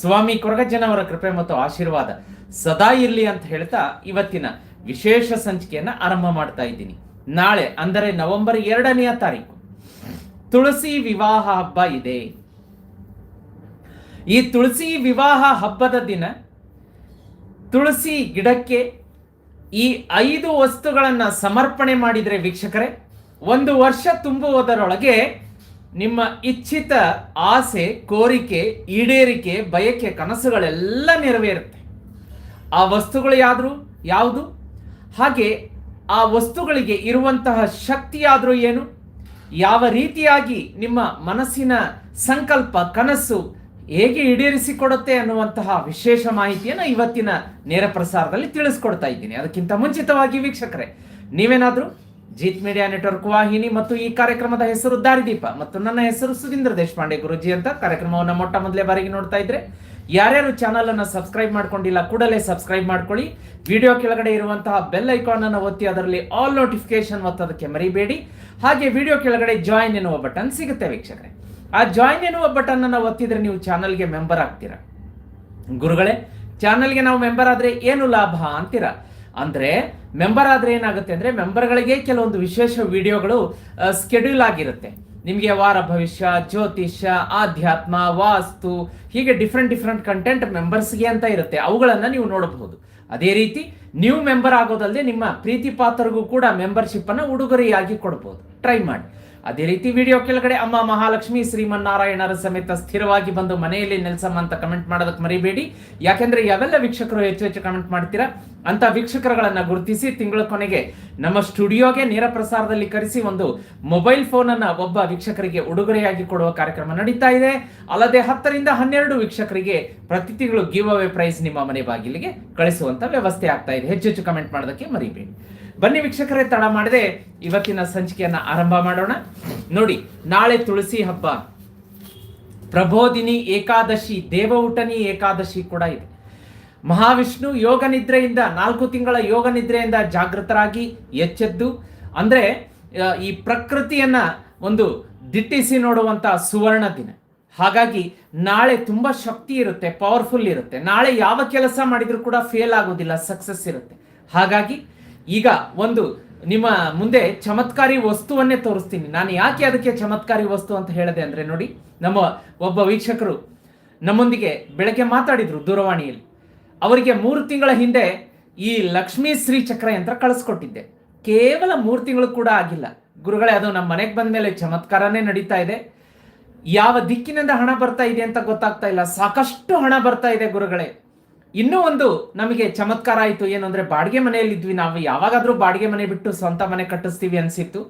ಸ್ವಾಮಿ ಕೊರಗಜ್ಜನವರ ಕೃಪೆ ಮತ್ತು ಆಶೀರ್ವಾದ ಸದಾ ಇರಲಿ ಅಂತ ಹೇಳ್ತಾ ಇವತ್ತಿನ ವಿಶೇಷ ಸಂಚಿಕೆಯನ್ನ ಆರಂಭ ಮಾಡ್ತಾ ಇದ್ದೀನಿ. ನಾಳೆ, ಅಂದರೆ ನವೆಂಬರ್ ಎರಡನೆಯ ತಾರೀಕು, ತುಳಸಿ ವಿವಾಹ ಹಬ್ಬ ಇದೆ. ಈ ತುಳಸಿ ವಿವಾಹ ಹಬ್ಬದ ದಿನ ತುಳಸಿ ಗಿಡಕ್ಕೆ ಈ ಐದು ವಸ್ತುಗಳನ್ನು ಸಮರ್ಪಣೆ ಮಾಡಿದರೆ ವೀಕ್ಷಕರೇ, ಒಂದು ವರ್ಷ ತುಂಬುವುದರೊಳಗೆ ನಿಮ್ಮ ಇಚ್ಛಿತ ಆಸೆ, ಕೋರಿಕೆ, ಈಡೇರಿಕೆ, ಬಯಕೆ, ಕನಸುಗಳೆಲ್ಲ ನೆರವೇರುತ್ತೆ. ಆ ವಸ್ತುಗಳು ಯಾದ್ರು ಯಾವುದು? ಹಾಗೆ ಆ ವಸ್ತುಗಳಿಗೆ ಇರುವಂತಹ ಶಕ್ತಿಯಾದರೂ ಏನು? ಯಾವ ರೀತಿಯಾಗಿ ನಿಮ್ಮ ಮನಸ್ಸಿನ ಸಂಕಲ್ಪ, ಕನಸು ಹೇಗೆ ಈಡೇರಿಸಿಕೊಡುತ್ತೆ ಅನ್ನುವಂತಹ ವಿಶೇಷ ಮಾಹಿತಿಯನ್ನು ಇವತ್ತಿನ ನೇರ ಪ್ರಸಾರದಲ್ಲಿ ತಿಳಿಸ್ಕೊಡ್ತಾ ಇದ್ದೀನಿ. ಅದಕ್ಕಿಂತ ಮುಂಚಿತವಾಗಿ ವೀಕ್ಷಕರೇ, ನೀವೇನಾದರೂ ಜೀತ್ ಮೀಡಿಯಾ ನೆಟ್ವರ್ಕ್ ವಾಹಿನಿ ಮತ್ತು ಈ ಕಾರ್ಯಕ್ರಮದ ಹೆಸರು ದಾರಿದೀಪ ಮತ್ತು ನನ್ನ ಹೆಸರು ಸುಧೀಂದ್ರ ದೇಶಪಾಂಡೆ ಗುರುಜಿ ಅಂತ ಕಾರ್ಯಕ್ರಮವನ್ನು ಮೊಟ್ಟ ಮೊದಲೇ ಬಾರಿಗೆ ನೋಡ್ತಾ ಇದ್ರೆ ಯಾರ್ಯಾರು ಚಾನಲ್ ಅನ್ನು ಸಬ್ಸ್ಕ್ರೈಬ್ ಮಾಡ್ಕೊಂಡಿಲ್ಲ ಕೂಡಲೇ ಸಬ್ಸ್ಕ್ರೈಬ್ ಮಾಡ್ಕೊಳ್ಳಿ. ವಿಡಿಯೋ ಕೆಳಗಡೆ ಇರುವಂತಹ ಬೆಲ್ ಐಕಾನ್ ಅನ್ನು ಒತ್ತಿ ಅದರಲ್ಲಿ ಆಲ್ ನೋಟಿಫಿಕೇಶನ್ ಒತ್ತೋದಕ್ಕೆ ಮರಿಬೇಡಿ. ಹಾಗೆ ವಿಡಿಯೋ ಕೆಳಗಡೆ ಜಾಯಿನ್ ಎನ್ನುವ ಬಟನ್ ಸಿಗುತ್ತೆ ವೀಕ್ಷಕರೇ. ಆ ಜಾಯಿನ್ ಎನ್ನುವ ಬಟನ್ ಅನ್ನು ಒತ್ತಿದ್ರೆ ನೀವು ಚಾನಲ್ಗೆ ಮೆಂಬರ್ ಆಗ್ತೀರಾ. ಗುರುಗಳೇ ಚಾನಲ್ಗೆ ನಾವು ಮೆಂಬರ್ ಆದ್ರೆ ಏನು ಲಾಭ ಅಂತೀರಾ? ಅಂದ್ರೆ ಮೆಂಬರ್ ಆದ್ರೆ ಏನಾಗುತ್ತೆ ಅಂದ್ರೆ ಮೆಂಬರ್ಗಳಿಗೆ ಕೆಲವೊಂದು ವಿಶೇಷ ವಿಡಿಯೋಗಳು ಸ್ಕೆಡ್ಯೂಲ್ ಆಗಿರುತ್ತೆ. ನಿಮಗೆ ವಾರ ಭವಿಷ್ಯ, ಜ್ಯೋತಿಷ್ಯ, ಆಧ್ಯಾತ್ಮ, ವಾಸ್ತು, ಹೀಗೆ ಡಿಫ್ರೆಂಟ್ ಡಿಫ್ರೆಂಟ್ ಕಂಟೆಂಟ್ ಮೆಂಬರ್ಸ್ಗೆ ಅಂತ ಇರುತ್ತೆ. ಅವುಗಳನ್ನು ನೀವು ನೋಡಬಹುದು. ಅದೇ ರೀತಿ ನೀವು ಮೆಂಬರ್ ಆಗೋದಲ್ಲದೆ ನಿಮ್ಮ ಪ್ರೀತಿ ಪಾತ್ರರಿಗೂ ಕೂಡ ಮೆಂಬರ್ಶಿಪ್ಪನ್ನು ಉಡುಗೊರೆಯಾಗಿ ಕೊಡಬಹುದು ಟ್ರೈ ಮಾಡಿ. ಅದೇ ರೀತಿ ವಿಡಿಯೋ ಕೆಳಗಡೆ ಅಮ್ಮ ಮಹಾಲಕ್ಷ್ಮಿ, ಶ್ರೀಮನ್ನಾರಾಯಣರ ಸಮೇತ ಸ್ಥಿರವಾಗಿ ಬಂದು ಮನೆಯಲ್ಲಿ ನೆಲೆಸಮ್ಮ ಅಂತ ಕಮೆಂಟ್ ಮಾಡೋದಕ್ಕೆ ಮರಿಬೇಡಿ. ಯಾಕೆಂದ್ರೆ ಯಾವೆಲ್ಲ ವೀಕ್ಷಕರು ಹೆಚ್ಚು ಹೆಚ್ಚು ಕಮೆಂಟ್ ಮಾಡ್ತೀರಾ? ಅಂತ ವೀಕ್ಷಕರುಗಳನ್ನ ಗುರುತಿಸಿ ತಿಂಗಳ ಕೊನೆಗೆ ನಮ್ಮ ಸ್ಟುಡಿಯೋಗೆ ನೇರ ಪ್ರಸಾರದಲ್ಲಿ ಕರೆಸಿ ಒಂದು ಮೊಬೈಲ್ ಫೋನ್ ಅನ್ನ ಒಬ್ಬ ವೀಕ್ಷಕರಿಗೆ ಉಡುಗೊರೆಯಾಗಿ ಕೊಡುವ ಕಾರ್ಯಕ್ರಮ ನಡೀತಾ ಇದೆ. ಅಲ್ಲದೆ ಹತ್ತರಿಂದ ಹನ್ನೆರಡು ವೀಕ್ಷಕರಿಗೆ ಪ್ರತಿ ತಿಂಗಳು ಗಿವ್ ಅವೇ ಪ್ರೈಸ್ ನಿಮ್ಮ ಮನೆ ಬಾಗಿಲಿಗೆ ಕಳಿಸುವಂತ ವ್ಯವಸ್ಥೆ ಆಗ್ತಾ ಇದೆ. ಹೆಚ್ಚು ಹೆಚ್ಚು ಕಮೆಂಟ್ ಮಾಡೋದಕ್ಕೆ ಮರಿಬೇಡಿ. ಬನ್ನಿ ವೀಕ್ಷಕರೇ, ತಡ ಮಾಡದೆ ಇವತ್ತಿನ ಸಂಚಿಕೆಯನ್ನ ಆರಂಭ ಮಾಡೋಣ. ನೋಡಿ, ನಾಳೆ ತುಳಸಿ ಹಬ್ಬ. ಪ್ರಬೋಧಿನಿ ಏಕಾದಶಿ, ದೇವಊಟನಿ ಏಕಾದಶಿ ಕೂಡ ಇದೆ. ಮಹಾವಿಷ್ಣು ಯೋಗ ನಿದ್ರೆಯಿಂದ, ನಾಲ್ಕು ತಿಂಗಳ ಯೋಗ ನಿದ್ರೆಯಿಂದ ಜಾಗೃತರಾಗಿ ಎಚ್ಚೆದ್ದು, ಅಂದ್ರೆ ಈ ಪ್ರಕೃತಿಯನ್ನ ಒಂದು ದಿಟ್ಟಿಸಿ ನೋಡುವಂತ ಸುವರ್ಣ ದಿನ. ಹಾಗಾಗಿ, ನಾಳೆ ತುಂಬಾ ಶಕ್ತಿ ಇರುತ್ತೆ ಪವರ್ಫುಲ್ ಇರುತ್ತೆ. ನಾಳೆ ಯಾವ ಕೆಲಸ ಮಾಡಿದ್ರು ಕೂಡ ಫೇಲ್ ಆಗೋದಿಲ್ಲ ಸಕ್ಸಸ್ ಇರುತ್ತೆ. ಹಾಗಾಗಿ ಈಗ ಒಂದು ನಿಮ್ಮ ಮುಂದೆ ಚಮತ್ಕಾರಿ ವಸ್ತುವನ್ನೇ ತೋರಿಸ್ತೀನಿ. ನಾನು ಯಾಕೆ ಅದಕ್ಕೆ ಚಮತ್ಕಾರಿ ವಸ್ತು ಅಂತ ಹೇಳಿದೆ ಅಂದ್ರೆ ನೋಡಿ, ನಮ್ಮ ಒಬ್ಬ ವೀಕ್ಷಕರು ನಮ್ಮೊಂದಿಗೆ ಬೆಳಗ್ಗೆ ಮಾತಾಡಿದ್ರು ದೂರವಾಣಿಯಲ್ಲಿ. ಅವರಿಗೆ ಮೂರು ತಿಂಗಳ ಹಿಂದೆ ಈ ಲಕ್ಷ್ಮೀ ಶ್ರೀ ಚಕ್ರ ಯಂತ್ರ ಕಳಿಸ್ಕೊಟ್ಟಿದ್ದೆ. ಕೇವಲ ಮೂರು ತಿಂಗಳು ಕೂಡ ಆಗಿಲ್ಲ. ಗುರುಗಳೇ, ಅದು ನಮ್ಮ ಮನೆಗೆ ಬಂದ ಮೇಲೆ ಚಮತ್ಕಾರನೇ ನಡೀತಾ ಇದೆ. ಯಾವ ದಿಕ್ಕಿನಿಂದ ಹಣ ಬರ್ತಾ ಇದೆ ಅಂತ ಗೊತ್ತಾಗ್ತಾ ಇಲ್ಲ. ಸಾಕಷ್ಟು ಹಣ ಬರ್ತಾ ಇದೆ ಗುರುಗಳೇ. ಇನ್ನೂ ಒಂದು ನಮಗೆ ಚಮತ್ಕಾರ ಆಯಿತು. ಏನು ಬಾಡಿಗೆ ಬಾಡಿಗೆ ಮನೆಯಲ್ಲಿದ್ವಿ. ನಾವು ಯಾವಾಗಾದ್ರೂ ಬಾಡಿಗೆ ಮನೆ ಬಿಟ್ಟು ಸ್ವಂತ ಮನೆ ಕಟ್ಟಿಸ್ತೀವಿ ಅನ್ಸಿತ್ತು.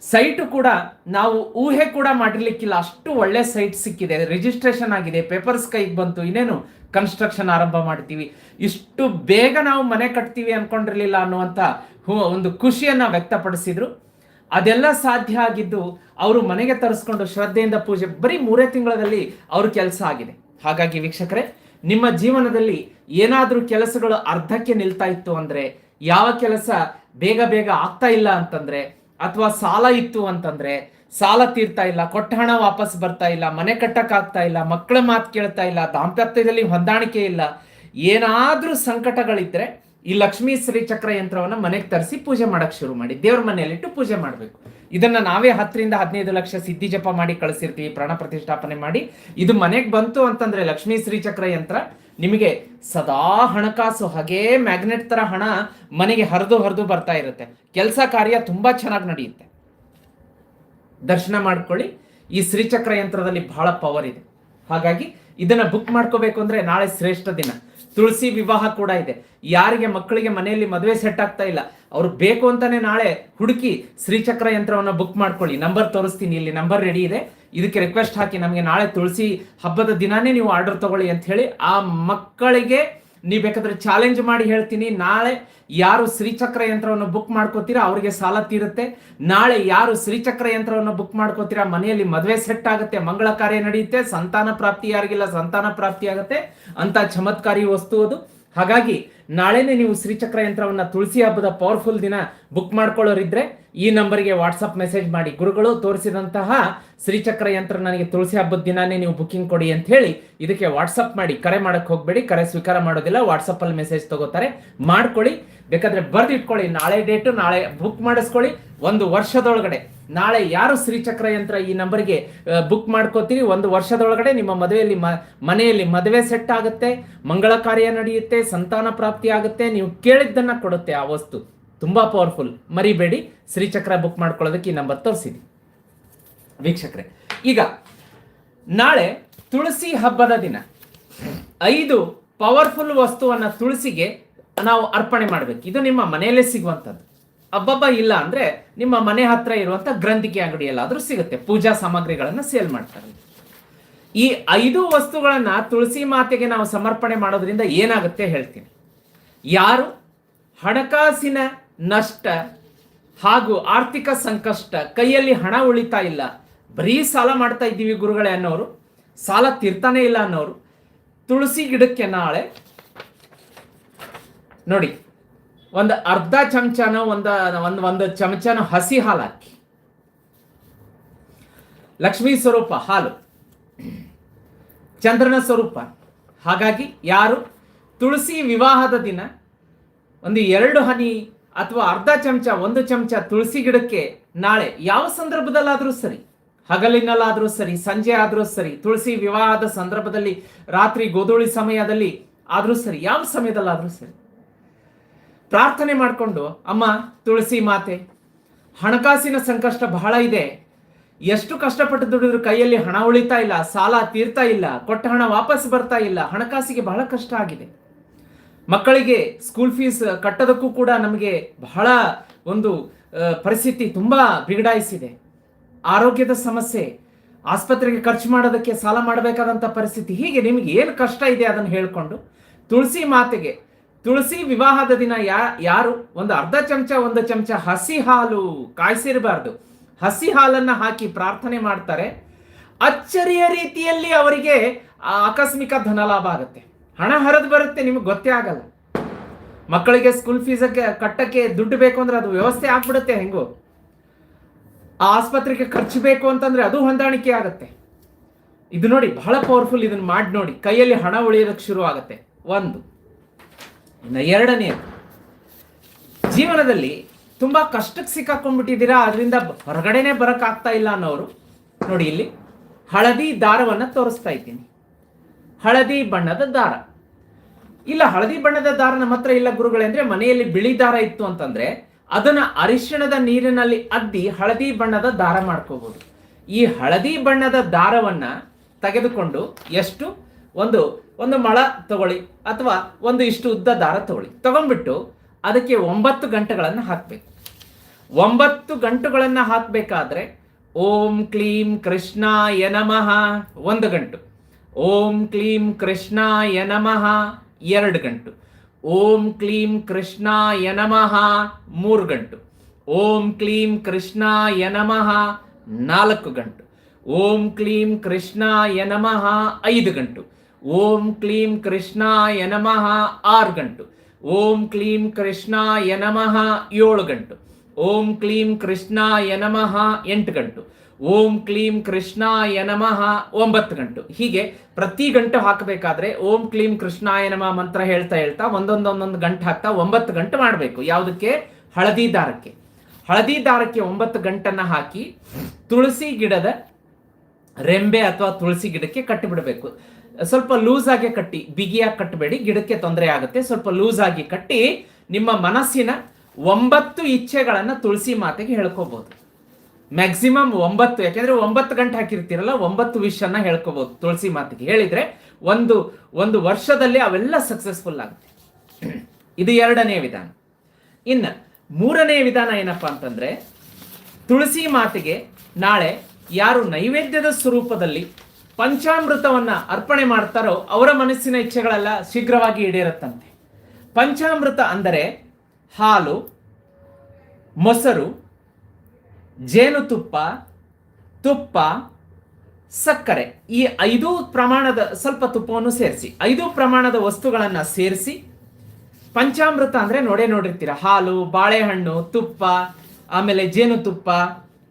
ಸೈಟು ಕೂಡ ನಾವು ಊಹೆ ಕೂಡ ಮಾಡಿರ್ಲಿಕ್ಕಿಲ್ಲ. ಅಷ್ಟು ಒಳ್ಳೆ ಸೈಟ್ ಸಿಕ್ಕಿದೆ. ರಿಜಿಸ್ಟ್ರೇಷನ್ ಆಗಿದೆ. ಪೇಪರ್ಸ್ ಕೈಗೆ ಬಂತು. ಇನ್ನೇನು ಕನ್ಸ್ಟ್ರಕ್ಷನ್ ಆರಂಭ ಮಾಡ್ತೀವಿ. ಇಷ್ಟು ಬೇಗ ನಾವು ಮನೆ ಕಟ್ತೀವಿ ಅನ್ಕೊಂಡಿರ್ಲಿಲ್ಲ ಅನ್ನುವಂಥ ಒಂದು ಖುಷಿಯನ್ನ ವ್ಯಕ್ತಪಡಿಸಿದ್ರು. ಅದೆಲ್ಲ ಸಾಧ್ಯ ಆಗಿದ್ದು ಅವರು ಮನೆಗೆ ತರಿಸ್ಕೊಂಡು ಶ್ರದ್ಧೆಯಿಂದ ಪೂಜೆ ಬರೀ ಮೂರೇ ತಿಂಗಳಲ್ಲಿ ಅವ್ರ ಕೆಲಸ ಆಗಿದೆ. ಹಾಗಾಗಿ ವೀಕ್ಷಕರೇ ನಿಮ್ಮ ಜೀವನದಲ್ಲಿ ಏನಾದರೂ ಕೆಲಸಗಳು ಅರ್ಧಕ್ಕೆ ನಿಲ್ತಾ ಇತ್ತು ಅಂದರೆ ಯಾವ ಕೆಲಸ ಬೇಗ ಬೇಗ ಆಗ್ತಾ ಇಲ್ಲ ಅಂತಂದರೆ, ಅಥವಾ ಸಾಲ ಇತ್ತು ಅಂತಂದರೆ, ಸಾಲ ತೀರ್ತಾ ಇಲ್ಲ, ಕೊಟ್ಟ ಹಣ ವಾಪಸ್ ಬರ್ತಾ ಇಲ್ಲ, ಮನೆ ಕಟ್ಟಕ್ಕಾಗ್ತಾ ಇಲ್ಲ ಮಕ್ಕಳ ಮಾತು ಕೇಳ್ತಾ ಇಲ್ಲ, ದಾಂಪತ್ಯದಲ್ಲಿ ಹೊಂದಾಣಿಕೆ ಇಲ್ಲ, ಏನಾದರೂ ಸಂಕಟಗಳಿದ್ರೆ ಈ ಲಕ್ಷ್ಮೀ ಚಕ್ರ ಯಂತ್ರವನ್ನ ಮನೆಗೆ ತರಿಸಿ ಪೂಜೆ ಮಾಡಕ್ ಶುರು ಮಾಡಿ, ದೇವ್ರ ಮನೆಯಲ್ಲಿಟ್ಟು ಪೂಜೆ ಮಾಡಬೇಕು. ಇದನ್ನ ನಾವೇ ಹತ್ತರಿಂದ ಹದಿನೈದು ಲಕ್ಷ ಸಿದ್ಧಿ ಜಪ ಮಾಡಿ ಕಳಿಸಿರ್ತೀವಿ, ಪ್ರಾಣ ಪ್ರತಿಷ್ಠಾಪನೆ ಮಾಡಿ. ಇದು ಮನೆಗೆ ಬಂತು ಅಂತಂದ್ರೆ ಲಕ್ಷ್ಮೀ ಶ್ರೀಚಕ್ರ ಯಂತ್ರ ನಿಮಗೆ ಸದಾ ಹಣಕಾಸು, ಹಾಗೇ ಮ್ಯಾಗ್ನೆಟ್ ತರ ಹಣ ಮನೆಗೆ ಹರಿದು ಹರಿದು ಬರ್ತಾ ಇರುತ್ತೆ. ಕೆಲಸ ಕಾರ್ಯ ತುಂಬಾ ಚೆನ್ನಾಗಿ ನಡೆಯುತ್ತೆ. ದರ್ಶನ ಮಾಡ್ಕೊಳ್ಳಿ. ಈ ಶ್ರೀಚಕ್ರ ಯಂತ್ರದಲ್ಲಿ ಬಹಳ ಪವರ್ ಇದೆ. ಹಾಗಾಗಿ ಇದನ್ನ ಬುಕ್ ಮಾಡ್ಕೋಬೇಕು ಅಂದ್ರೆ ನಾಳೆ ಶ್ರೇಷ್ಠ ದಿನ. ತುಳಸಿ ವಿವಾಹ ಕೂಡ ಇದೆ. ಯಾರಿಗೆ ಮಕ್ಕಳಿಗೆ ಮನೆಯಲ್ಲಿ ಮದುವೆ ಸೆಟ್ ಆಗ್ತಾ ಇಲ್ಲ, ಅವ್ರು ಬೇಕು ಅಂತಾನೆ ನಾಳೆ ಹುಡುಕಿ ಶ್ರೀಚಕ್ರ ಯಂತ್ರವನ್ನ ಬುಕ್ ಮಾಡ್ಕೊಳ್ಳಿ. ನಂಬರ್ ತೋರಿಸ್ತೀನಿ, ಇಲ್ಲಿ ನಂಬರ್ ರೆಡಿ ಇದೆ. ಇದಕ್ಕೆ ರಿಕ್ವೆಸ್ಟ್ ಹಾಕಿ ನಮಗೆ ನಾಳೆ ತುಳಸಿ ಹಬ್ಬದ ದಿನಾನೇ ನೀವು ಆರ್ಡರ್ ತಗೊಳ್ಳಿ ಅಂತ ಹೇಳಿ ಆ ಮಕ್ಕಳಿಗೆ ನೀವು ಬೇಕಾದ್ರೆ ಚಾಲೆಂಜ್ ಮಾಡಿ ಹೇಳ್ತೀನಿ. ನಾಳೆ ಯಾರು ಶ್ರೀಚಕ್ರ ಯಂತ್ರವನ್ನು ಬುಕ್ ಮಾಡ್ಕೋತೀರಾ ಅವರಿಗೆ ಸಾಲ ತೀರುತ್ತೆ. ನಾಳೆ ಯಾರು ಶ್ರೀಚಕ್ರ ಯಂತ್ರವನ್ನು ಬುಕ್ ಮಾಡ್ಕೋತೀರಾ ಮನೆಯಲ್ಲಿ ಮದುವೆ ಸೆಟ್ ಆಗುತ್ತೆ, ಮಂಗಳ ಕಾರ್ಯ ನಡೆಯುತ್ತೆ, ಸಂತಾನ ಪ್ರಾಪ್ತಿ ಯಾರಿಗಿಲ್ಲ, ಸಂತಾನ ಪ್ರಾಪ್ತಿ ಆಗುತ್ತೆ ಅಂತ ಚಮತ್ಕಾರಿ ವಸ್ತು ಅದು. ಹಾಗಾಗಿ ನಾಳೆನೆ ನೀವು ಶ್ರೀಚಕ್ರ ಯಂತ್ರವನ್ನ ತುಳಸಿ ಹಬ್ಬದ ಪವರ್ಫುಲ್ ದಿನ ಬುಕ್ ಮಾಡ್ಕೊಳ್ಳೋರಿದ್ರೆ ಈ ನಂಬರ್ಗೆ ವಾಟ್ಸಪ್ ಮೆಸೇಜ್ ಮಾಡಿ. ಗುರುಗಳು ತೋರಿಸಿದಂತಹ ಶ್ರೀಚಕ್ರ ಯಂತ್ರ ನನಗೆ ತುಳಸಿ ಹಬ್ಬದ ದಿನಾನೇ ನೀವು ಬುಕಿಂಗ್ ಕೊಡಿ ಅಂತ ಹೇಳಿ ಇದಕ್ಕೆ ವಾಟ್ಸಪ್ ಮಾಡಿ. ಕರೆ ಮಾಡಕ್ ಹೋಗಬೇಡಿ. ಕರೆ ಸ್ವೀಕಾರ ಮಾಡೋದಿಲ್ಲ. ವಾಟ್ಸಪ್ಪಲ್ಲಿ ಮೆಸೇಜ್ ತಗೋತಾರೆ. ಮಾಡ್ಕೊಳ್ಳಿ. ಬೇಕಾದ್ರೆ ಬರ್ದಿಟ್ಕೊಳ್ಳಿ. ನಾಳೆ ಡೇಟು ನಾಳೆ ಬುಕ್ ಮಾಡಿಸ್ಕೊಳ್ಳಿ. ಒಂದು ವರ್ಷದೊಳಗಡೆ. ನಾಳೆ ಯಾರು ಶ್ರೀಚಕ್ರ ಯಂತ್ರ ಈ ನಂಬರ್ಗೆ ಬುಕ್ ಮಾಡ್ಕೋತೀರಿ? ಒಂದು ವರ್ಷದೊಳಗಡೆ ನಿಮ್ಮ ಮದುವೆಯಲ್ಲಿ ಮನೆಯಲ್ಲಿ ಮದುವೆ ಸೆಟ್ ಆಗುತ್ತೆ, ಮಂಗಳ ಕಾರ್ಯ ನಡೆಯುತ್ತೆ, ಸಂತಾನ ಪ್ರಾಪ್ತಿ ಆಗುತ್ತೆ, ನೀವು ಕೇಳಿದ್ದನ್ನ ಕೊಡುತ್ತೆ ಆ ವಸ್ತು. ತುಂಬಾ ಪವರ್ಫುಲ್ ಮರಿಬೇಡಿ, ಶ್ರೀಚಕ್ರ ಬುಕ್ ಮಾಡ್ಕೊಳ್ಳೋದಕ್ಕೆ ಈ ನಂಬರ್ ತೋರಿಸಿದಿ ವೀಕ್ಷಕರೇ, ಈಗ ನಾಳೆ ತುಳಸಿ ಹಬ್ಬದ ದಿನ. ಐದು ಪವರ್ಫುಲ್ ವಸ್ತುವನ್ನ ತುಳಸಿಗೆ ನಾವು ಅರ್ಪಣೆ ಮಾಡಬೇಕು. ಇದು ನಿಮ್ಮ ಮನೆಯಲ್ಲೇ ಸಿಗುವಂಥದ್ದು. ಹಬ್ಬಬ್ಬ ಇಲ್ಲ ಅಂದ್ರೆ ನಿಮ್ಮ ಮನೆ ಹತ್ರ ಇರುವಂತ ಗ್ರಂಥಿಕೆ ಅಂಗಡಿಯಲ್ಲಾದ್ರೂ ಸಿಗುತ್ತೆ. ಪೂಜಾ ಸಾಮಗ್ರಿಗಳನ್ನ ಸೇಲ್ ಮಾಡ್ತಾರೆ. ಈ ಐದು ವಸ್ತುಗಳನ್ನ ತುಳಸಿ ಮಾತೆಗೆ ನಾವು ಸಮರ್ಪಣೆ ಮಾಡೋದ್ರಿಂದ ಏನಾಗುತ್ತೆ ಹೇಳ್ತೀನಿ. ಯಾರು ಹಣಕಾಸಿನ ನಷ್ಟ ಹಾಗೂ ಆರ್ಥಿಕ ಸಂಕಷ್ಟ, ಕೈಯಲ್ಲಿ ಹಣ ಉಳಿತಾ ಇಲ್ಲ, ಬರೀ ಸಾಲ ಮಾಡ್ತಾ ಇದ್ದೀವಿ ಗುರುಗಳೇ ಅನ್ನೋರು, ಸಾಲ ತೀರ್ತಾನೆ ಇಲ್ಲ ಅನ್ನೋರು, ತುಳಸಿ ಗಿಡಕ್ಕೆ ನಾಳೆ ನೋಡಿ ಒಂದು ಅರ್ಧ ಚಮಚನ ಒಂದು ಒಂದು ಒಂದು ಚಮಚನ ಹಸಿ ಹಾಲು ಹಾಕಿ. ಲಕ್ಷ್ಮೀ ಸ್ವರೂಪ ಹಾಲು. ಚಂದ್ರನ ಸ್ವರೂಪ. ಹಾಗಾಗಿ ಯಾರು ತುಳಸಿ ವಿವಾಹದ ದಿನ ಒಂದು ಎರಡು ಹನಿ ಅಥವಾ ಅರ್ಧ ಚಮಚ, ಒಂದು ಚಮಚ ತುಳಸಿ ಗಿಡಕ್ಕೆ ನಾಳೆ ಯಾವ ಸಂದರ್ಭದಲ್ಲಾದರೂ ಸರಿ, ಹಗಲಿನಲ್ಲಾದರೂ ಸರಿ, ಸಂಜೆ ಆದರೂ ಸರಿ, ತುಳಸಿ ವಿವಾಹದ ಸಂದರ್ಭದಲ್ಲಿ ರಾತ್ರಿ ಗೋಧೂಳಿ ಸಮಯದಲ್ಲಿ ಆದರೂ ಸರಿ, ಯಾವ ಸಮಯದಲ್ಲಾದರೂ ಸರಿ. ಪ್ರಾರ್ಥನೆ ಮಾಡಿಕೊಂಡು, ಅಮ್ಮ, ತುಳಸಿ ಮಾತೆ, ಹಣಕಾಸಿನ ಸಂಕಷ್ಟ ಬಹಳ ಇದೆ. ಎಷ್ಟು ಕಷ್ಟಪಟ್ಟು ದುಡಿದ್ರು ಕೈಯಲ್ಲಿ ಹಣ ಉಳಿತಾ ಇಲ್ಲ, ಸಾಲ ತೀರ್ತಾ ಇಲ್ಲ, ಕೊಟ್ಟ ಹಣ ವಾಪಸ್ ಬರ್ತಾ ಇಲ್ಲ, ಹಣಕಾಸಿಗೆ ಬಹಳ ಕಷ್ಟ ಆಗಿದೆ. ಮಕ್ಕಳಿಗೆ ಸ್ಕೂಲ್ ಫೀಸ್ ಕಟ್ಟೋದಕ್ಕೂ ಕೂಡ ನಮಗೆ ಬಹಳ ಒಂದು ಪರಿಸ್ಥಿತಿ ತುಂಬ ಬಿಗಡಾಯಿಸಿದೆ. ಆರೋಗ್ಯದ ಸಮಸ್ಯೆ, ಆಸ್ಪತ್ರೆಗೆ ಖರ್ಚು ಮಾಡೋದಕ್ಕೆ ಸಾಲ ಮಾಡಬೇಕಾದಂಥ ಪರಿಸ್ಥಿತಿ, ಹೀಗೆ ನಿಮಗೆ ಏನು ಕಷ್ಟ ಇದೆ ಅದನ್ನು ಹೇಳಿಕೊಂಡು, ತುಳಸಿ ಮಾತೆಗೆ ತುಳಸಿ ವಿವಾಹದ ದಿನ ಯಾ, ಯಾರು? ಒಂದು ಅರ್ಧ ಚಮಚ, ಒಂದು ಚಮಚ ಹಸಿ ಹಾಲು ಕಾಯಿಸಿರಬಾರ್ದು. ಹಸಿ ಹಾಲನ್ನ ಹಾಕಿ ಪ್ರಾರ್ಥನೆ ಮಾಡ್ತಾರೆ. ಅಚ್ಚರಿಯ ರೀತಿಯಲ್ಲಿ ಅವರಿಗೆ ಆಕಸ್ಮಿಕ ಧನಲಾಭ ಆಗುತ್ತೆ. ಹಣ ಹರಿದು ಬರುತ್ತೆ, ನಿಮಗೆ ಗೊತ್ತೇ ಆಗಲ್ಲ. ಮಕ್ಕಳಿಗೆ ಸ್ಕೂಲ್ ಫೀಸಕ್ಕೆ ಕಟ್ಟಕ್ಕೆ ದುಡ್ಡು ಬೇಕು ಅಂದ್ರೆ ಅದು ವ್ಯವಸ್ಥೆ ಆಗ್ಬಿಡುತ್ತೆ, ಹೆಂಗೋ. ಆ ಆಸ್ಪತ್ರೆಗೆ ಖರ್ಚು ಬೇಕು ಅಂತಂದ್ರೆ ಅದು ಹೊಂದಾಣಿಕೆ ಆಗುತ್ತೆ. ಇದು ನೋಡಿ, ಬಹಳ ಪವರ್ಫುಲ್ ಇದನ್ನ ಮಾಡಿ ನೋಡಿ. ಕೈಯಲ್ಲಿ ಹಣ ಉಳಿಯೋದಕ್ಕೆ ಶುರು ಆಗುತ್ತೆ. ಒಂದು. ಇನ್ನು ಎರಡನೆಯದು ಜೀವನದಲ್ಲಿ ತುಂಬ ಕಷ್ಟಕ್ಕೆ ಸಿಕ್ಕಾಕೊಂಡ್ಬಿಟ್ಟಿದ್ದೀರಾ, ಅದರಿಂದ ಹೊರಗಡೆನೆ ಬರೋಕ್ಕಾಗ್ತಾ ಇಲ್ಲ ಅನ್ನೋರು, ನೋಡಿ ಇಲ್ಲಿ, ಹಳದಿ ದಾರವನ್ನು ತೋರಿಸ್ತಾ ಇದ್ದೀನಿ. ಹಳದಿ ಬಣ್ಣದ ದಾರ. ಇಲ್ಲ, ಹಳದಿ ಬಣ್ಣದ ದಾರ ನಮ್ಮ ಹತ್ರ ಇಲ್ಲ ಗುರುಗಳೇಂದ್ರೆ ಮನೆಯಲ್ಲಿ ಬಿಳಿ ದಾರ ಇತ್ತು ಅಂತಂದ್ರೆ, ಅದನ್ನ ಅರಿಶಿಣದ ನೀರಿನಲ್ಲಿ ಅದ್ದಿ ಹಳದಿ ಬಣ್ಣದ ದಾರ ಮಾಡ್ಕೋಬಹುದು ಈ ಹಳದಿ ಬಣ್ಣದ ದಾರವನ್ನು ತೆಗೆದುಕೊಂಡು ಎಷ್ಟು? ಒಂದು ಒಂದು ಮಳ ತಗೊಳ್ಳಿ ಅಥವಾ ಒಂದು ಇಷ್ಟು ಉದ್ದ ದಾರ ತಗೊಳ್ಳಿ. ತಗೊಂಡ್ಬಿಟ್ಟು ಅದಕ್ಕೆ ಒಂಬತ್ತು ಗಂಟೆಗಳನ್ನು ಹಾಕಬೇಕು. ಒಂಬತ್ತು ಗಂಟುಗಳನ್ನು ಹಾಕಬೇಕಾದ್ರೆ ಓಂ ಕ್ಲೀಂ ಕೃಷ್ಣ ನಮಃ ಒಂದು ಗಂಟು. ಓಂ ಕ್ಲೀಂ ಕೃಷ್ಣ ನಮಃ ಎರಡು ಗಂಟು. ಓಂ ಕ್ಲೀಂ ಕೃಷ್ಣ ನಮಃ ಮೂರು ಗಂಟು. ಓಂ ಕ್ಲೀಂ ಕೃಷ್ಣ ನಮಃ ನಾಲ್ಕು ಗಂಟು. ಓಂ ಕ್ಲೀಂ ಕೃಷ್ಣ ನಮಃ ಐದು ಗಂಟು. ಓಂ ಕ್ಲೀಂ ಕೃಷ್ಣಾಯ ನಮಃ ಆರು ಗಂಟು. ಓಂ ಕ್ಲೀಂ ಕೃಷ್ಣಾಯ ನಮಃ ಏಳು ಗಂಟು. ಓಂ ಕ್ಲೀಂ ಕೃಷ್ಣಾಯ ನಮಃ ಎಂಟು ಗಂಟು. ಓಂ ಕ್ಲೀಂ ಕೃಷ್ಣಾಯ ನಮಃ ಒಂಬತ್ತು ಗಂಟು. ಹೀಗೆ ಪ್ರತಿ ಗಂಟು ಹಾಕಬೇಕಾದ್ರೆ ಓಂ ಕ್ಲೀಂ ಕೃಷ್ಣಾಯ ನಮಃ ಮಂತ್ರ ಹೇಳ್ತಾ ಹೇಳ್ತಾ ಒಂದೊಂದೊಂದೊಂದು ಗಂಟು ಹಾಕ್ತಾ ಒಂಬತ್ತು ಗಂಟು ಮಾಡಬೇಕು. ಯಾವುದಕ್ಕೆ? ಹಳದಿ ದಾರಕ್ಕೆ. ಹಳದಿ ದಾರಕ್ಕೆ ಒಂಬತ್ತು ಗಂಟನ್ನ ಹಾಕಿ ತುಳಸಿ ಗಿಡದ ರೆಂಬೆ ಅಥವಾ ತುಳಸಿ ಗಿಡಕ್ಕೆ ಕಟ್ಟಿಬಿಡಬೇಕು. ಸ್ವಲ್ಪ ಲೂಸ್ ಆಗಿ ಕಟ್ಟಿ, ಬಿಗಿಯಾಗಿ ಕಟ್ಟಬೇಡಿ, ಗಿಡಕ್ಕೆ ತೊಂದರೆ ಆಗುತ್ತೆ. ಸ್ವಲ್ಪ ಲೂಸ್ ಆಗಿ ಕಟ್ಟಿ, ನಿಮ್ಮ ಮನಸ್ಸಿನ ಒಂಬತ್ತು ಇಚ್ಛೆಗಳನ್ನು ತುಳಸಿ ಮಾತೆಗೆ ಹೇಳ್ಕೋಬಹುದು ಮ್ಯಾಕ್ಸಿಮಮ್ ಒಂಬತ್ತು, ಯಾಕೆಂದ್ರೆ ಒಂಬತ್ತು ಗಂಟೆ ಹಾಕಿರ್ತೀರಲ್ಲ, ಒಂಬತ್ತು ವಿಷನ್ನ ಹೇಳ್ಕೋಬಹುದು ತುಳಸಿ ಮಾತೆಗೆ. ಹೇಳಿದ್ರೆ ಒಂದು ಒಂದು ವರ್ಷದಲ್ಲಿ ಅವೆಲ್ಲ ಸಕ್ಸಸ್ಫುಲ್ ಆಗುತ್ತೆ. ಇದು ಎರಡನೇ ವಿಧಾನ. ಇನ್ನು ಮೂರನೇ ವಿಧಾನ ಏನಪ್ಪಾ ಅಂತಂದ್ರೆ, ತುಳಸಿ ಮಾತೆಗೆ ನಾಳೆ ಯಾರು ನೈವೇದ್ಯದ ಸ್ವರೂಪದಲ್ಲಿ ಪಂಚಾಮೃತವನ್ನ ಅರ್ಪಣೆ ಮಾಡ್ತಾರೋ ಅವರ ಮನಸ್ಸಿನ ಇಚ್ಛೆಗಳೆಲ್ಲ ಶೀಘ್ರವಾಗಿ ಈಡೇರುತ್ತಂತೆ. ಪಂಚಾಮೃತ ಅಂದರೆ ಹಾಲು, ಮೊಸರು, ಜೇನುತುಪ್ಪ, ತುಪ್ಪ, ಸಕ್ಕರೆ. ಈ ಐದು ಪ್ರಮಾಣದ ಸ್ವಲ್ಪ ತುಪ್ಪವನ್ನು ಸೇರಿಸಿ. ಐದು ಪ್ರಮಾಣದ ವಸ್ತುಗಳನ್ನು ಸೇರಿಸಿ. ಪಂಚಾಮೃತ ಅಂದರೆ ನೋಡೇ ನೋಡಿರ್ತೀರ. ಹಾಲು, ಬಾಳೆಹಣ್ಣು, ತುಪ್ಪ, ಆಮೇಲೆ ಜೇನುತುಪ್ಪ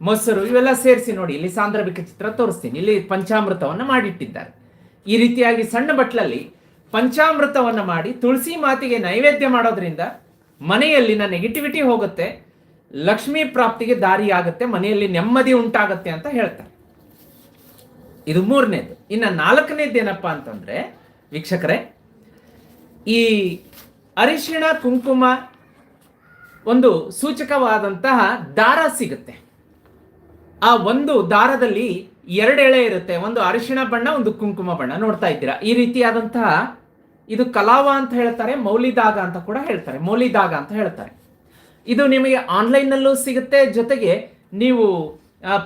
ಮೊಸರು ಇವೆಲ್ಲ ಸೇರಿಸಿ ನೋಡಿ, ಇಲ್ಲಿ ಸಾಂದ್ರಭಿಕ ಚಿತ್ರ ತೋರಿಸ್ತೀನಿ. ಇಲ್ಲಿ ಪಂಚಾಮೃತವನ್ನ ಮಾಡಿಟ್ಟಿದ್ದಾರೆ. ಈ ರೀತಿಯಾಗಿ ಸಣ್ಣ ಬಟ್ಲಲ್ಲಿ ಪಂಚಾಮೃತವನ್ನ ಮಾಡಿ ತುಳಸಿ ಮಾತಿಗೆ ನೈವೇದ್ಯ ಮಾಡೋದ್ರಿಂದ ಮನೆಯಲ್ಲಿನ ನೆಗೆಟಿವಿಟಿ ಹೋಗುತ್ತೆ, ಲಕ್ಷ್ಮಿ ಪ್ರಾಪ್ತಿಗೆ ದಾರಿ ಆಗುತ್ತೆ ಮನೆಯಲ್ಲಿ ನೆಮ್ಮದಿ ಉಂಟಾಗತ್ತೆ ಅಂತ ಹೇಳ್ತಾರೆ. ಇದು ಮೂರನೇದು. ಇನ್ನು ನಾಲ್ಕನೇದು ಏನಪ್ಪಾ ಅಂತಂದ್ರೆ, ವೀಕ್ಷಕರೇ, ಈ ಅರಿಶಿಣ, ಕುಂಕುಮ ಒಂದು ಸೂಚಕವಾದಂತಹ ದಾರ ಸಿಗುತ್ತೆ. ಆ ಒಂದು ದಾರದಲ್ಲಿ ಎರಡು ಎಳೆ ಇರುತ್ತೆ. ಒಂದು ಅರಿಶಿಣ ಬಣ್ಣ, ಒಂದು ಕುಂಕುಮ ಬಣ್ಣ. ನೋಡ್ತಾ ಇದ್ದೀರಾ? ಈ ರೀತಿಯಾದಂತಹ ಇದು ಕಲಾವ ಅಂತ ಹೇಳ್ತಾರೆ ಮೌಲಿದಾಗ ಅಂತ ಕೂಡ ಹೇಳ್ತಾರೆ. ಮೌಲಿದಾಗ ಅಂತ ಹೇಳ್ತಾರೆ. ಇದು ನಿಮಗೆ ಆನ್ಲೈನ್ನಲ್ಲೂ ಸಿಗುತ್ತೆ. ಜೊತೆಗೆ ನೀವು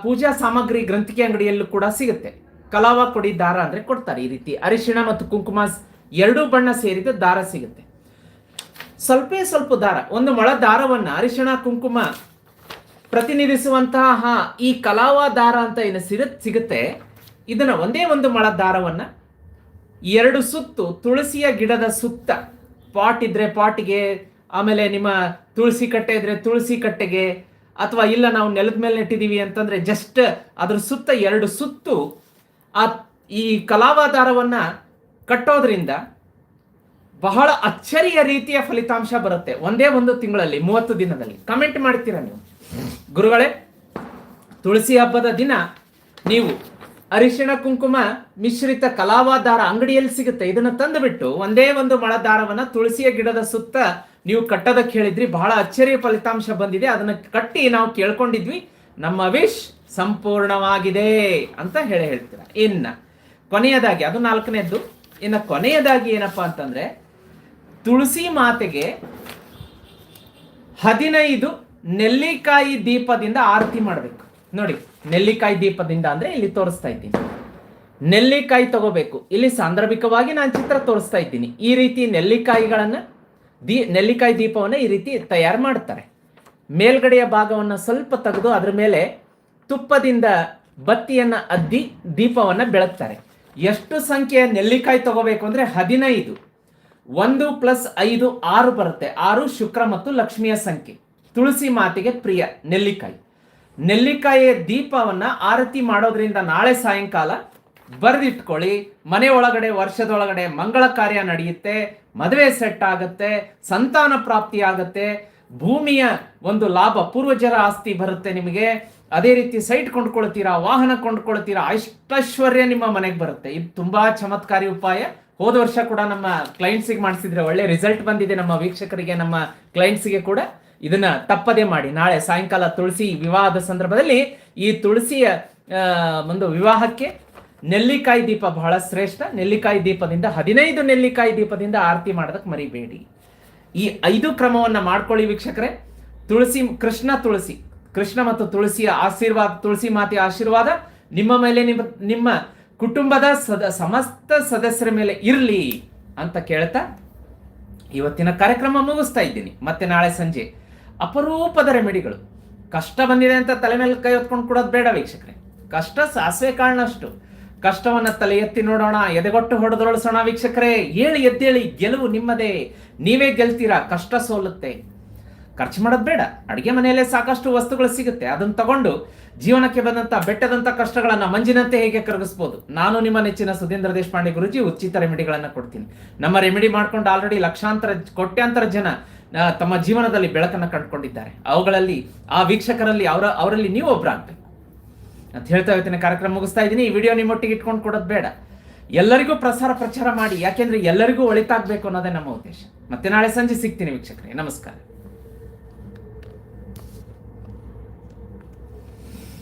ಪೂಜಾ ಸಾಮಗ್ರಿ ಗ್ರಂಥಿಕೆ ಅಂಗಡಿಯಲ್ಲೂ ಕೂಡ ಸಿಗುತ್ತೆ. ಕಲಾವ ಕೊಡಿ ದಾರ ಅಂದ್ರೆ ಕೊಡ್ತಾರೆ ಈ ರೀತಿ. ಅರಿಶಿಣ ಮತ್ತು ಕುಂಕುಮ ಎರಡೂ ಬಣ್ಣ ಸೇರಿದ ದಾರ ಸಿಗುತ್ತೆ. ಸ್ವಲ್ಪೇ ಸ್ವಲ್ಪ ದಾರ. ಒಂದು ಮೊಳ ದಾರವನ್ನ ಅರಿಶಿಣ, ಕುಂಕುಮ ಪ್ರತಿನಿಧಿಸುವಂತಹ ಈ ಕಲಾವ ದಾರ ಅಂತ ಏನು ಸಿರ, ಸಿಗುತ್ತೆ. ಇದನ್ನು ಒಂದೇ ಒಂದು ಮಳ ದಾರವನ್ನು ಎರಡು ಸುತ್ತು, ತುಳಸಿಯ ಗಿಡದ ಸುತ್ತ. ಪಾಟ್ ಇದ್ರೆ ಪಾಟಿಗೆ, ಆಮೇಲೆ ನಿಮ್ಮ ತುಳಸಿ ಕಟ್ಟೆ ಇದ್ರೆ ತುಳಸಿ ಕಟ್ಟೆಗೆ, ಅಥವಾ ಇಲ್ಲ ನಾವು ನೆಲದ ಮೇಲೆ ನೆಟ್ಟಿದ್ದೀವಿ ಅಂತಂದರೆ ಜಸ್ಟ್ ಅದ್ರ ಸುತ್ತ ಎರಡು ಸುತ್ತು. ಆ ಈ ಕಲಾವಾದಾರವನ್ನ ಕಟ್ಟೋದ್ರಿಂದ ಬಹಳ ಅಚ್ಚರಿಯ ರೀತಿಯ ಫಲಿತಾಂಶ ಬರುತ್ತೆ ಒಂದೇ ಒಂದು ತಿಂಗಳಲ್ಲಿ, ಮೂವತ್ತು ದಿನದಲ್ಲಿ. ಕಮೆಂಟ್ ಮಾಡ್ತೀರಾ ನೀವು? ಗುರುಗಳೇ, ತುಳಸಿ ಹಬ್ಬದ ದಿನ ನೀವು ಅರಿಶಿಣ ಕುಂಕುಮ ಮಿಶ್ರಿತ ಕಲಾವಾದಾರ ಅಂಗಡಿಯಲ್ಲಿ ಸಿಗುತ್ತೆ. ಇದನ್ನ ತಂದುಬಿಟ್ಟು ಒಂದೇ ಒಂದು ಮಳ ದಾರವನ್ನ ತುಳಸಿಯ ಗಿಡದ ಸುತ್ತ ನೀವು ಕಟ್ಟೋದಕ್ಕೆ ಹೇಳಿದ್ರಿ. ಬಹಳ ಅಚ್ಚರಿಯ ಫಲಿತಾಂಶ ಬಂದಿದೆ. ಅದನ್ನ ಕಟ್ಟಿ ನಾವು ಕೇಳ್ಕೊಂಡಿದ್ವಿ. ನಮ್ಮ ವಿಶ್ ಸಂಪೂರ್ಣವಾಗಿದೆ ಅಂತ ಹೇಳಿ ಹೇಳ್ತೀರ. ಇನ್ನ ಕೊನೆಯದಾಗಿ, ಅದು ನಾಲ್ಕನೇದ್ದು. ಇನ್ನ ಕೊನೆಯದಾಗಿ ಏನಪ್ಪಾ ಅಂತಂದ್ರೆ, ತುಳಸಿ ಮಾತೆಗೆ ಹದಿನೈದು ನೆಲ್ಲಿಕಾಯಿ ದೀಪದಿಂದ ಆರತಿ ಮಾಡಬೇಕು. ನೋಡಿ, ನೆಲ್ಲಿಕಾಯಿ ದೀಪದಿಂದ ಅಂದ್ರೆ ಇಲ್ಲಿ ತೋರಿಸ್ತಾ ಇದ್ದೀನಿ. ನೆಲ್ಲಿಕಾಯಿ ತಗೋಬೇಕು. ಇಲ್ಲಿ ಸಾಂದರ್ಭಿಕವಾಗಿ ನಾನು ಚಿತ್ರ ತೋರಿಸ್ತಾ ಇದ್ದೀನಿ. ಈ ರೀತಿ ನೆಲ್ಲಿಕಾಯಿಗಳನ್ನು ದೀ, ನೆಲ್ಲಿಕಾಯಿ ದೀಪವನ್ನು ಈ ರೀತಿ ತಯಾರು ಮಾಡ್ತಾರೆ. ಮೇಲ್ಗಡೆಯ ಭಾಗವನ್ನು ಸ್ವಲ್ಪ ತೆಗೆದು ಅದರ ಮೇಲೆ ತುಪ್ಪದಿಂದ ಬತ್ತಿಯನ್ನ ಅದ್ದಿ ದೀಪವನ್ನು ಬೆಳಗ್ತಾರೆ. ಎಷ್ಟು ಸಂಖ್ಯೆಯ ನೆಲ್ಲಿಕಾಯಿ ತಗೋಬೇಕು ಅಂದ್ರೆ ಹದಿನೈದು. ಒಂದು ಪ್ಲಸ್ ಐದು ಆರು ಬರುತ್ತೆ. ಆರು ಶುಕ್ರ ಮತ್ತು ಲಕ್ಷ್ಮಿಯ ಸಂಖ್ಯೆ. ತುಳಸಿ ಮಾತಿಗೆ ಪ್ರಿಯ, ನೆಲ್ಲಿಕಾಯಿ. ನೆಲ್ಲಿಕಾಯಿಯ ದೀಪವನ್ನ ಆರತಿ ಮಾಡೋದ್ರಿಂದ ನಾಳೆ ಸಾಯಂಕಾಲ ಬರೆದಿಟ್ಕೊಳ್ಳಿ. ಮನೆ ಒಳಗಡೆ, ವರ್ಷದೊಳಗಡೆ ಮಂಗಳ ಕಾರ್ಯ ನಡೆಯುತ್ತೆ, ಮದುವೆ ಸೆಟ್ ಆಗುತ್ತೆ, ಸಂತಾನ ಪ್ರಾಪ್ತಿ ಆಗುತ್ತೆ, ಭೂಮಿಯ ಒಂದು ಲಾಭ, ಪೂರ್ವಜರ ಆಸ್ತಿ ಬರುತ್ತೆ ನಿಮಗೆ. ಅದೇ ರೀತಿ ಸೈಟ್ ಕೊಂಡ್ಕೊಳ್ತೀರಾ, ವಾಹನ ಕೊಂಡ್ಕೊಳ್ತೀರಾ, ಅಷ್ಟೈಶ್ವರ್ಯ ನಿಮ್ಮ ಮನೆಗೆ ಬರುತ್ತೆ. ಇದು ತುಂಬಾ ಚಮತ್ಕಾರಿ ಉಪಾಯ. ಹೋದ ವರ್ಷ ಕೂಡ ನಮ್ಮ ಕ್ಲೈಂಟ್ಸಿಗೆ ಮಾಡಿಸಿದ್ರೆ ಒಳ್ಳೆ ರಿಸಲ್ಟ್ ಬಂದಿದೆ ನಮ್ಮ ವೀಕ್ಷಕರಿಗೆ, ನಮ್ಮ ಕ್ಲೈಂಟ್ಸಿಗೆ ಕೂಡ. ಇದನ್ನ ತಪ್ಪದೇ ಮಾಡಿ. ನಾಳೆ ಸಾಯಂಕಾಲ ತುಳಸಿ ವಿವಾಹದ ಸಂದರ್ಭದಲ್ಲಿ ಈ ತುಳಸಿಯ ಒಂದು ವಿವಾಹಕ್ಕೆ ನೆಲ್ಲಿಕಾಯಿ ದೀಪ ಬಹಳ ಶ್ರೇಷ್ಠ. ನೆಲ್ಲಿಕಾಯಿ ದೀಪದಿಂದ ಹದಿನೈದು ನೆಲ್ಲಿಕಾಯಿ ದೀಪದಿಂದ ಆರತಿ ಮಾಡೋದಕ್ಕೆ ಮರಿಬೇಡಿ. ಈ ಐದು ಕ್ರಮವನ್ನ ಮಾಡ್ಕೊಳ್ಳಿ ವೀಕ್ಷಕರೇ. ತುಳಸಿ, ಕೃಷ್ಣ ತುಳಸಿ. ಕೃಷ್ಣ ಮತ್ತು ತುಳಸಿಯ ಆಶೀರ್ವಾದ, ತುಳಸಿ ಮಾತೆಯ ಆಶೀರ್ವಾದ ನಿಮ್ಮ ಮೇಲೆ ನಿಮ್ಮ ನಿಮ್ಮ ಕುಟುಂಬದ ಸದ, ಸಮಸ್ತ ಸದಸ್ಯರ ಮೇಲೆ ಇರಲಿ ಅಂತ ಕೇಳ್ತಾ ಇವತ್ತಿನ ಕಾರ್ಯಕ್ರಮ ಮುಗಿಸ್ತಾ ಇದ್ದೀನಿ. ಮತ್ತೆ ನಾಳೆ ಸಂಜೆ. ಅಪರೂಪದ ರೆಮಿಡಿಗಳು. ಕಷ್ಟ ಬಂದಿದೆ ಅಂತ ತಲೆ ಮೇಲೆ ಕೈ ಹೊತ್ಕೊಂಡು ಕೊಡೋದು ಬೇಡ ವೀಕ್ಷಕರೇ. ಕಷ್ಟ ಸಾಸಿವೆ ಕಾರಣಷ್ಟು ಕಷ್ಟವನ್ನ ತಲೆ ಎತ್ತಿ ನೋಡೋಣ, ಎದೆಗೊಟ್ಟು ಹೊಡೆದೊಳಿಸೋಣ ವೀಕ್ಷಕರೇ. ಹೇಳಿ ಎದ್ದೇಳಿ ಗೆಲುವು ನಿಮ್ಮದೇ. ನೀವೇ ಗೆಲ್ತೀರಾ, ಕಷ್ಟ ಸೋಲುತ್ತೆ. ಖರ್ಚು ಮಾಡೋದು ಬೇಡ. ಅಡಿಗೆ ಮನೆಯಲ್ಲೇ ಸಾಕಷ್ಟು ವಸ್ತುಗಳು ಸಿಗುತ್ತೆ. ಅದನ್ನ ತಗೊಂಡು ಜೀವನಕ್ಕೆ ಬಂದಂತ, ಬೆಟ್ಟದಂತ ಕಷ್ಟಗಳನ್ನ ಮಂಜಿನಂತೆ ಹೇಗೆ ಕರಗಿಸ್ಬೋದು? ನಾನು ನಿಮ್ಮ ನೆಚ್ಚಿನ ಸುಧೀಂದ್ರ ದೇಶಪಾಂಡೆ ಗುರುಜಿ, ಉಚಿತ ರೆಮಿಡಿಗಳನ್ನ ಕೊಡ್ತೀನಿ. ನಮ್ಮ ರೆಮಿಡಿ ಮಾಡ್ಕೊಂಡು ಆಲ್ರೆಡಿ ಲಕ್ಷಾಂತರ, ಕೋಟ್ಯಾಂತರ ಜನ ತಮ್ಮ ಜೀವನದಲ್ಲಿ ಬೆಳಕನ್ನು ಕಂಡುಕೊಂಡಿದ್ದಾರೆ. ಅವುಗಳಲ್ಲಿ ಆ ವೀಕ್ಷಕರಲ್ಲಿ ಅವರ, ಅವರಲ್ಲಿ ನೀವು ಒಬ್ಬರಾಗ್ಬೇಕು ಅಂತ ಹೇಳ್ತಾ ಇವತ್ತಿನ ಕಾರ್ಯಕ್ರಮ ಮುಗಿಸ್ತಾ ಇದ್ದೀನಿ. ಈ ವಿಡಿಯೋ ನಿಮ್ಮೊಟ್ಟಿಗೆ ಇಟ್ಕೊಂಡು ಕೊಡೋದು ಬೇಡ. ಎಲ್ಲರಿಗೂ ಪ್ರಸಾರ ಪ್ರಚಾರ ಮಾಡಿ. ಯಾಕೆಂದ್ರೆ ಎಲ್ಲರಿಗೂ ಒಳಿತಾಗಬೇಕು ಅನ್ನೋದೇ ನಮ್ಮ ಉದ್ದೇಶ. ಮತ್ತೆ ನಾಳೆ ಸಂಜೆ ಸಿಗ್ತೀನಿ ವೀಕ್ಷಕರೇ. ನಮಸ್ಕಾರ.